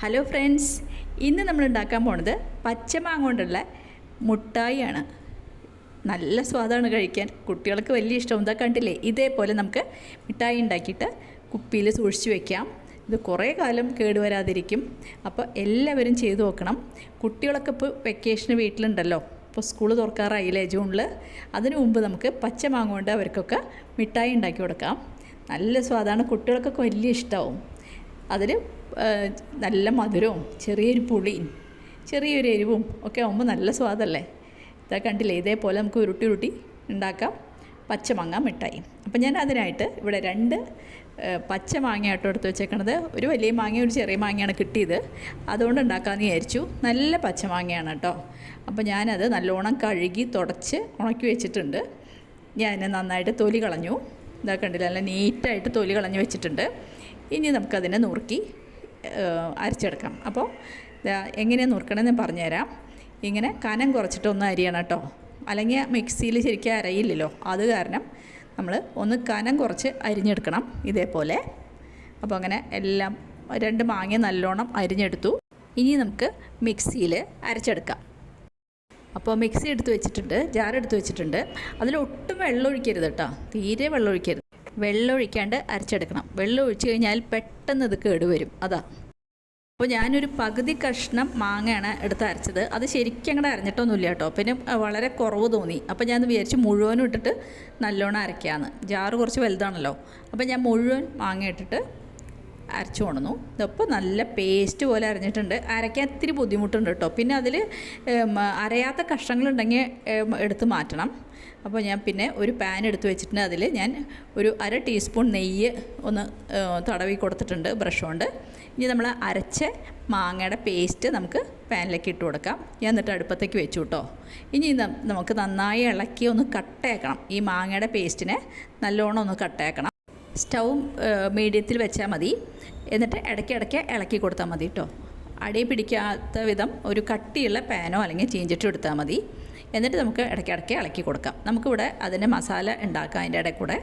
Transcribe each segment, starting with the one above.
Hello friends ഇന്ന് നമ്മൾ ഉണ്ടാക്കാൻ പോണത് പച്ചമാങ്ങ കൊണ്ടുള്ള മുട്ടായിയാണ്. നല്ല സ്വാദാണ് കഴിക്കാൻ. കുട്ടികൾക്ക് വലിയ ഇഷ്ടം. എന്താ കണ്ടില്ലേ? ഇതേപോലെ നമുക്ക് മിഠായി ഉണ്ടാക്കിയിട്ട് കുപ്പിയിൽ സൂക്ഷിച്ച് വെക്കാം. ഇത് കുറേ കാലം കേടുവരാതിരിക്കും അപ്പോൾ എല്ലാവരും ചെയ്തു നോക്കണം. കുട്ടികളൊക്കെ ഇപ്പോൾ വെക്കേഷന് വീട്ടിലുണ്ടല്ലോ. ഇപ്പോൾ സ്കൂൾ തുറക്കാറായില്ലേ ജൂണിൽ അതിനു മുമ്പ് നമുക്ക് പച്ചമാങ്ങ കൊണ്ട് അവർക്കൊക്കെ മിഠായി ഉണ്ടാക്കി കൊടുക്കാം. നല്ല സ്വാദാണ്. കുട്ടികൾക്കൊക്കെ വലിയ ഇഷ്ടമാവും അതിൽ നല്ല മധുരവും ചെറിയൊരു പുളിയും ചെറിയൊരു എരിവും ഒക്കെ ആകുമ്പോൾ നല്ല സ്വാദല്ലേ? ഇതാ കണ്ടില്ലേ ഇതേപോലെ നമുക്ക് ഉരുട്ടി ഉരുട്ടി ഉണ്ടാക്കാം. പച്ചമാങ്ങ മിഠായി. അപ്പം ഞാൻ അതിനായിട്ട് ഇവിടെ രണ്ട് പച്ച മാങ്ങയാട്ടോ എടുത്ത് വെച്ചേക്കണത്. ഒരു വലിയ മാങ്ങ ഒരു ചെറിയ മാങ്ങയാണ് കിട്ടിയത്. അതുകൊണ്ട് ഉണ്ടാക്കാമെന്ന് വിചാരിച്ചു. നല്ല പച്ചമാങ്ങയാണ് കേട്ടോ. അപ്പോൾ ഞാനത് നല്ലോണം കഴുകി തുടച്ച് ഉണക്കി വെച്ചിട്ടുണ്ട്. ഞാൻ നന്നായിട്ട് തൊലി കളഞ്ഞു. ഇതാക്കണ്ടില്ല നല്ല നീറ്റായിട്ട് തൊലി കളഞ്ഞു വെച്ചിട്ടുണ്ട്. ഇനി നമുക്കതിനെ നുറുക്കി അരച്ചെടുക്കാം. അപ്പോൾ എങ്ങനെയാണ് നുറുക്കണമെന്ന് പറഞ്ഞുതരാം. ഇങ്ങനെ കനം കുറച്ചിട്ടൊന്ന് അരിയണം കേട്ടോ. അല്ലെങ്കിൽ മിക്സിയിൽ ശരിക്കും അരയില്ലല്ലോ. അത് കാരണം നമ്മൾ ഒന്ന് കനം കുറച്ച് അരിഞ്ഞെടുക്കണം ഇതേപോലെ. അപ്പോൾ അങ്ങനെ എല്ലാം രണ്ട് മാങ്ങ നല്ലോണം അരിഞ്ഞെടുത്തു. ഇനി നമുക്ക് മിക്സിയിൽ അരച്ചെടുക്കാം. അപ്പോൾ മിക്സി എടുത്ത് വെച്ചിട്ടുണ്ട് ജാർ എടുത്ത് വെച്ചിട്ടുണ്ട്. അതിലൊട്ടും വെള്ളം ഒഴിക്കരുത് കേട്ടോ. തീരെ വെള്ളം ഒഴിക്കരുത് വെള്ളം ഒഴിക്കാണ്ട് അരച്ചെടുക്കണം. വെള്ളം ഒഴിച്ചു കഴിഞ്ഞാൽ പെട്ടെന്ന് ഇത് കേടുവരും. അതാ. അപ്പോൾ ഞാനൊരു പകുതി കഷ്ണം മാങ്ങയാണ് എടുത്ത് അരച്ചത്. അത് ശരിക്കും അങ്ങോട്ട് അരഞ്ഞിട്ടൊന്നുമില്ല കേട്ടോ. പിന്നെ വളരെ കുറവ് തോന്നി. അപ്പോൾ ഞാൻ വിചാരിച്ച് മുഴുവനും ഇട്ടിട്ട് നല്ലോണം അരയ്ക്കാമെന്ന് ജാറ് കുറച്ച് വലുതാണല്ലോ. അപ്പോൾ ഞാൻ മുഴുവൻ മാങ്ങ ഇട്ടിട്ട് അരച്ചു കൊണ്ടുവന്നു. ഇതപ്പോൾ നല്ല പേസ്റ്റ് പോലെ അരഞ്ഞിട്ടുണ്ട്. അരയ്ക്കാൻ ഇത്തിരി ബുദ്ധിമുട്ടുണ്ട് കേട്ടോ പിന്നെ അതിൽ അരയാത്ത കഷ്ണങ്ങളുണ്ടെങ്കിൽ എടുത്ത് മാറ്റണം. അപ്പോൾ ഞാൻ പിന്നെ ഒരു പാൻ എടുത്ത് വെച്ചിട്ടുണ്ട് അതിൽ ഞാൻ ഒരു അര ടീസ്പൂൺ നെയ്യ് ഒന്ന് തടവി കൊടുത്തിട്ടുണ്ട് ബ്രഷ് കൊണ്ട്. ഇനി നമ്മൾ അരച്ച മാങ്ങയുടെ പേസ്റ്റ് നമുക്ക് പാനിലേക്ക് ഇട്ട് കൊടുക്കാം. ഞാൻ എന്നിട്ട് അടുപ്പത്തേക്ക് വെച്ചു കേട്ടോ ഇനി നമുക്ക് നന്നായി ഇളക്കി ഒന്ന് കട്ടയാക്കണം ഈ മാങ്ങയുടെ പേസ്റ്റിനെ നല്ലോണം ഒന്ന് കട്ടയാക്കണം സ്റ്റൗ മീഡിയത്തിൽ വെച്ചാൽ മതി. എന്നിട്ട് ഇടയ്ക്കിടയ്ക്ക് ഇളക്കി കൊടുത്താൽ മതി കേട്ടോ അടി പിടിക്കാത്ത വിധം ഒരു കട്ടിയുള്ള പാനോ അല്ലെങ്കിൽ ചീഞ്ചിട്ടും എടുത്താൽ മതി. എന്നിട്ട് നമുക്ക് ഇടയ്ക്കിടയ്ക്ക് ഇളക്കി കൊടുക്കാം. നമുക്കിവിടെ അതിന്റെ മസാല ഉണ്ടാക്കാം അതിന്റെ ഇടയിൽ കൂടെ.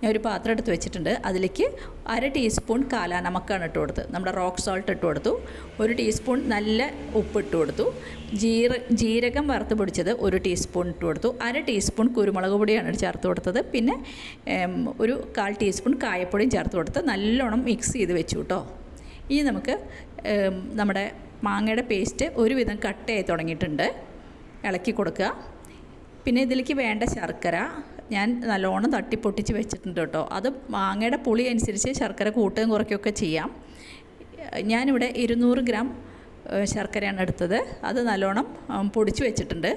ഞാൻ ഒരു പാത്രം എടുത്ത് വെച്ചിട്ടുണ്ട്. അതിലേക്ക് അര ടീസ്പൂൺ കാലാനമക്കാണ് ഇട്ട് കൊടുത്ത് നമ്മുടെ റോക്ക് സോൾട്ട് ഇട്ട് കൊടുത്തു. ഒരു ടീസ്പൂൺ നല്ല ഉപ്പ് ഇട്ട് കൊടുത്തു. ജീര ജീരകം വറുത്ത് പിടിച്ചത് ഒരു ടീസ്പൂൺ ഇട്ട് കൊടുത്തു. അര ടീസ്പൂൺ കുരുമുളക് പൊടിയാണ് ചേർത്ത് കൊടുത്തത്. പിന്നെ ഒരു കാൽ ടീസ്പൂൺ കായപ്പൊടിയും ചേർത്ത് കൊടുത്ത് നല്ലോണം മിക്സ് ചെയ്ത് വെച്ചു കേട്ടോ. ഇനി നമുക്ക് നമ്മുടെ മാങ്ങയുടെ പേസ്റ്റ് ഒരുവിധം കട്ടയായി തുടങ്ങിയിട്ടുണ്ട്. ഇളക്കി കൊടുക്കുക. പിന്നെ ഇതിലേക്ക് വേണ്ട ശർക്കര ഞാൻ നല്ലോണം തട്ടിപ്പൊട്ടിച്ച് വെച്ചിട്ടുണ്ട് കേട്ടോ. അത് മാങ്ങയുടെ പുളി അനുസരിച്ച് ശർക്കര കൂട്ടുകയും കുറയ്ക്കുകയൊക്കെ ചെയ്യാം. ഞാനിവിടെ ഇരുന്നൂറ് ഗ്രാം ശർക്കരയാണ് എടുത്തത്. അത് നല്ലോണം പൊടിച്ച് വെച്ചിട്ടുണ്ട്.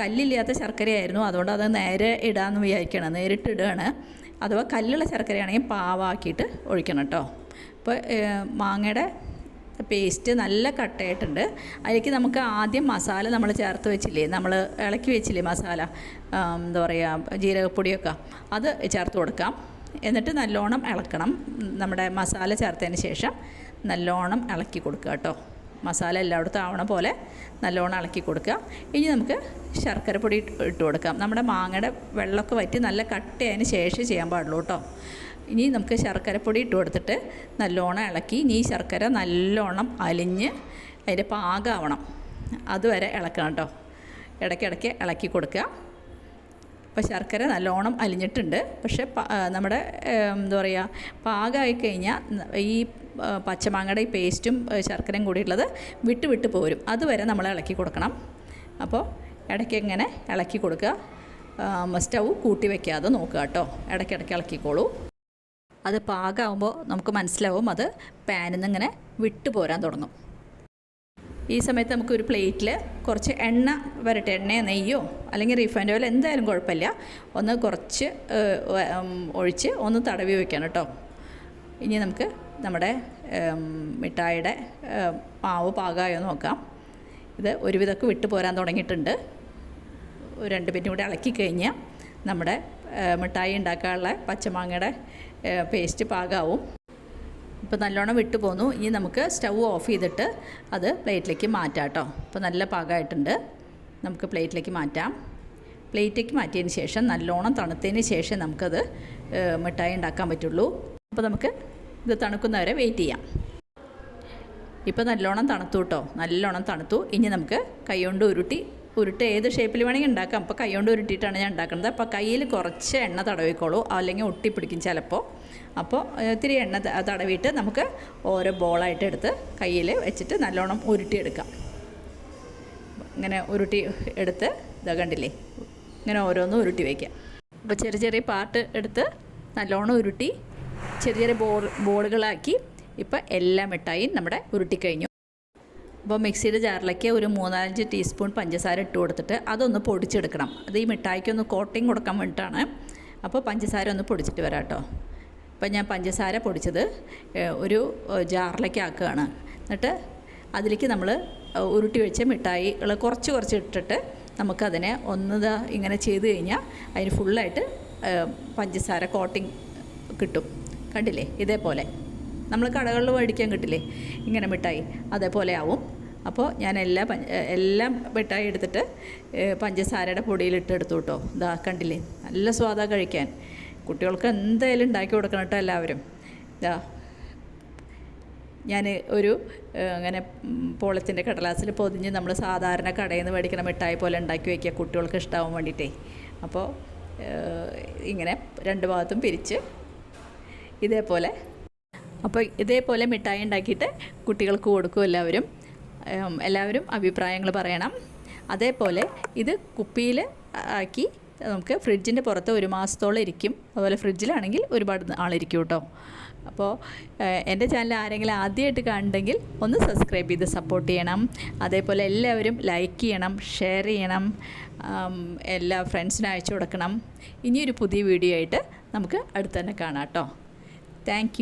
കല്ലില്ലാത്ത ശർക്കരയായിരുന്നു. അതുകൊണ്ട് അത് നേരെ ഇടാമെന്ന് വിചാരിക്കണം നേരിട്ട് ഇടുകയാണ്. അഥവാ കല്ലുള്ള ശർക്കരയാണെങ്കിൽ പാവാക്കിയിട്ട് ഒഴിക്കണം കേട്ടോ. അപ്പോൾ മാങ്ങയുടെ പേസ്റ്റ് നല്ല കട്ടയായിട്ടുണ്ട്. അതിലേക്ക് നമുക്ക് ആദ്യം മസാല നമ്മൾ ചേർത്ത് വെച്ചില്ലേ? നമ്മൾ ഇളക്കി വെച്ചില്ലേ മസാല? എന്താ പറയുക ജീരകപ്പൊടിയൊക്കെ. അത് ചേർത്ത് കൊടുക്കാം. എന്നിട്ട് നല്ലോണം ഇളക്കണം. നമ്മുടെ മസാല ചേർത്തതിന് ശേഷം നല്ലോണം ഇളക്കി കൊടുക്കുക കേട്ടോ. മസാല എല്ലായിടത്തും ആവണ പോലെ നല്ലോണം ഇളക്കി കൊടുക്കുക. ഇനി നമുക്ക് ശർക്കര പൊടി ഇട്ട് കൊടുക്കാം. നമ്മുടെ മാങ്ങയുടെ വെള്ളമൊക്കെ വറ്റി നല്ല കട്ടയതിന് ശേഷം ചെയ്യാൻ പാടുള്ളൂ കേട്ടോ. ഇനി നമുക്ക് ശർക്കരപ്പൊടി ഇട്ട് കൊടുത്തിട്ട് നല്ലോണം ഇളക്കി. ഇനി ഈ ശർക്കര നല്ലോണം അലിഞ്ഞ് അതിന്റെ പാകമാവണം അതുവരെ ഇളക്കണം കേട്ടോ. ഇടയ്ക്കിടയ്ക്ക് ഇളക്കി കൊടുക്കുക. അപ്പോൾ ശർക്കര നല്ലോണം അലിഞ്ഞിട്ടുണ്ട്. പക്ഷേ നമ്മുടെ എന്താ പറയുക പാകമായി കഴിഞ്ഞാൽ ഈ പച്ചമാങ്ങയുടെ ഈ പേസ്റ്റും ശർക്കരയും കൂടിയുള്ളത് വിട്ട് വിട്ട് പോരും. അതുവരെ നമ്മൾ ഇളക്കി കൊടുക്കണം. അപ്പോൾ ഇടയ്ക്ക് ഇങ്ങനെ ഇളക്കി കൊടുക്കുക. സ്റ്റൗ കൂട്ടി വയ്ക്കാതെ നോക്കുക കേട്ടോ. ഇടയ്ക്കിടയ്ക്ക് ഇളക്കിക്കോളൂ. അത് പാകമാകുമ്പോൾ നമുക്ക് മനസ്സിലാവും അത് പാനിൽ നിന്ന് ഇങ്ങനെ വിട്ടു പോരാൻ തുടങ്ങും. ഈ സമയത്ത് നമുക്ക് ഒരു പ്ലേറ്റിൽ കുറച്ച് എണ്ണ വരട്ടെ എണ്ണയോ നെയ്യോ അല്ലെങ്കിൽ റീഫൈൻഡ് ഓയിൽ എന്തായാലും കുഴപ്പമില്ല. ഒന്ന് കുറച്ച് ഒഴിച്ച് ഒന്ന് തടവി വയ്ക്കണം കേട്ടോ ഇനി നമുക്ക് നമ്മുടെ മിഠായിയുടെ മാവ് പാകമായോ നോക്കാം. ഇത് ഒരുവിധമൊക്കെ വിട്ടു പോരാൻ തുടങ്ങിയിട്ടുണ്ട്. രണ്ട് മിനിറ്റ് കൂടി ഇളക്കി കഴിഞ്ഞാൽ നമ്മുടെ മിഠായി ഉണ്ടാക്കാനുള്ള പച്ചമാങ്ങയുടെ പേസ്റ്റ് പാകാവും. ഇപ്പോൾ നല്ലോണം വിട്ടു പോന്നു. ഇനി നമുക്ക് സ്റ്റൗ ഓഫ് ചെയ്തിട്ട് അത് പ്ലേറ്റിലേക്ക് മാറ്റാം കേട്ടോ ഇപ്പോൾ നല്ല പാകമായിട്ടുണ്ട് നമുക്ക് പ്ലേറ്റിലേക്ക് മാറ്റാം. പ്ലേറ്റിലേക്ക് മാറ്റിയതിന് ശേഷം നല്ലോണം തണുത്തതിന് ശേഷം നമുക്കത് മിഠായി ഉണ്ടാക്കാൻ പറ്റുള്ളൂ. അപ്പോൾ നമുക്ക് ഇത് തണുക്കുന്നവരെ വെയിറ്റ് ചെയ്യാം. ഇപ്പോൾ നല്ലോണം തണുത്തു കേട്ടോ. നല്ലോണം തണുത്തു. ഇനി നമുക്ക് കൈ കൊണ്ട് ഉരുട്ടി ഉരുട്ട് ഏത് ഷേപ്പിൽ വേണമെങ്കിൽ ഉണ്ടാക്കാം. അപ്പോൾ കൈ കൊണ്ട് ഉരുട്ടിയിട്ടാണ് ഞാൻ ഉണ്ടാക്കുന്നത്. അപ്പോൾ കയ്യിൽ കുറച്ച് എണ്ണ തടവിക്കോളൂ. അല്ലെങ്കിൽ ഒട്ടിപ്പിടിക്കും ചിലപ്പോൾ അപ്പോൾ ഒത്തിരി എണ്ണ തടവിയിട്ട് നമുക്ക് ഓരോ ബോളായിട്ട് എടുത്ത് കയ്യിൽ വെച്ചിട്ട് നല്ലോണം ഉരുട്ടിയെടുക്കാം. ഇങ്ങനെ ഉരുട്ടി എടുത്ത് ഇതാ കണ്ടില്ലേ? ഇങ്ങനെ ഓരോന്നും ഉരുട്ടി വയ്ക്കാം. അപ്പോൾ ചെറിയ ചെറിയ പാർട്ട് എടുത്ത് നല്ലോണം ഉരുട്ടി ചെറിയ ചെറിയ ബോൾ ബോളുകളാക്കി ഇപ്പം എല്ലാ മിഠായിയും നമ്മുടെ ഉരുട്ടി കഴിഞ്ഞു അപ്പോൾ മിക്സിയുടെ ജാറിലേക്ക് ഒരു മൂന്നാലഞ്ച് ടീസ്പൂൺ പഞ്ചസാര ഇട്ട് കൊടുത്തിട്ട് അതൊന്ന് പൊടിച്ചെടുക്കണം. അത് ഈ മിഠായിക്ക് ഒന്ന് കോട്ടിങ് കൊടുക്കാൻ വേണ്ടിയിട്ടാണ്. അപ്പോൾ പഞ്ചസാര ഒന്ന് പൊടിച്ചിട്ട് വരാം കേട്ടോ. അപ്പോൾ ഞാൻ പഞ്ചസാര പൊടിച്ചത് ഒരു ജാറിലേക്ക് ആക്കുകയാണ്. എന്നിട്ട് അതിലേക്ക് നമ്മൾ ഉരുട്ടി വെച്ച മിഠായികൾ കുറച്ച് കുറച്ച് ഇട്ടിട്ട് നമുക്കതിനെ ഒന്ന് ഇങ്ങനെ ചെയ്ത് കഴിഞ്ഞാൽ അതിന് ഫുള്ളായിട്ട് പഞ്ചസാര കോട്ടിങ് കിട്ടും. കണ്ടില്ലേ? ഇതേപോലെ. നമ്മൾ കടകളിൽ മേടിക്കാൻ കിട്ടില്ലേ? ഇങ്ങനെ മിഠായി അതേപോലെ ആവും. അപ്പോൾ ഞാൻ എല്ലാ എല്ലാം മിഠായി എടുത്തിട്ട് പഞ്ചസാരയുടെ പൊടിയിലിട്ട് എടുത്തു കേട്ടോ ഇതാ കണ്ടില്ലേ? നല്ല സ്വാദാ കഴിക്കാൻ. കുട്ടികൾക്ക് എന്തായാലും ഉണ്ടാക്കി കൊടുക്കണം കേട്ടോ എല്ലാവരും. ഇതാ ഞാൻ ഒരു അങ്ങനെ പോളത്തിന്റെ കടലാസിൽ പൊതിഞ്ഞ് നമ്മൾ സാധാരണ കടയിൽ നിന്ന് മേടിക്കുന്ന മിഠായി പോലെ ഉണ്ടാക്കി വയ്ക്കുക കുട്ടികൾക്ക് ഇഷ്ടമാവാൻ വേണ്ടിയിട്ടേ. അപ്പോൾ ഇങ്ങനെ രണ്ട് ഭാഗത്തും പിരിച്ച് ഇതേപോലെ അപ്പോൾ ഇതേപോലെ മിഠായി ഉണ്ടാക്കിയിട്ട് കുട്ടികൾക്ക് കൊടുക്കും എല്ലാവരും. എല്ലാവരും അഭിപ്രായങ്ങൾ പറയണം. അതേപോലെ ഇത് കുപ്പിയിൽ ആക്കി നമുക്ക് ഫ്രിഡ്ജിന്റെ പുറത്ത് ഒരു മാസത്തോളം ഇരിക്കും. അതുപോലെ ഫ്രിഡ്ജിലാണെങ്കിൽ ഒരുപാട് ആളിരിക്കും കേട്ടോ. അപ്പോൾ എന്റെ ചാനൽ ആരെങ്കിലും ആദ്യമായിട്ട് കാണുന്നുണ്ടെങ്കിൽ ഒന്ന് സബ്സ്ക്രൈബ് ചെയ്ത് സപ്പോർട്ട് ചെയ്യണം. അതേപോലെ എല്ലാവരും ലൈക്ക് ചെയ്യണം ഷെയർ ചെയ്യണം എല്ലാ ഫ്രണ്ട്സിനും അയച്ചു കൊടുക്കണം. ഇനിയൊരു പുതിയ വീഡിയോ ആയിട്ട് നമുക്ക് അടുത്ത് തന്നെ കാണാം കേട്ടോ. താങ്ക്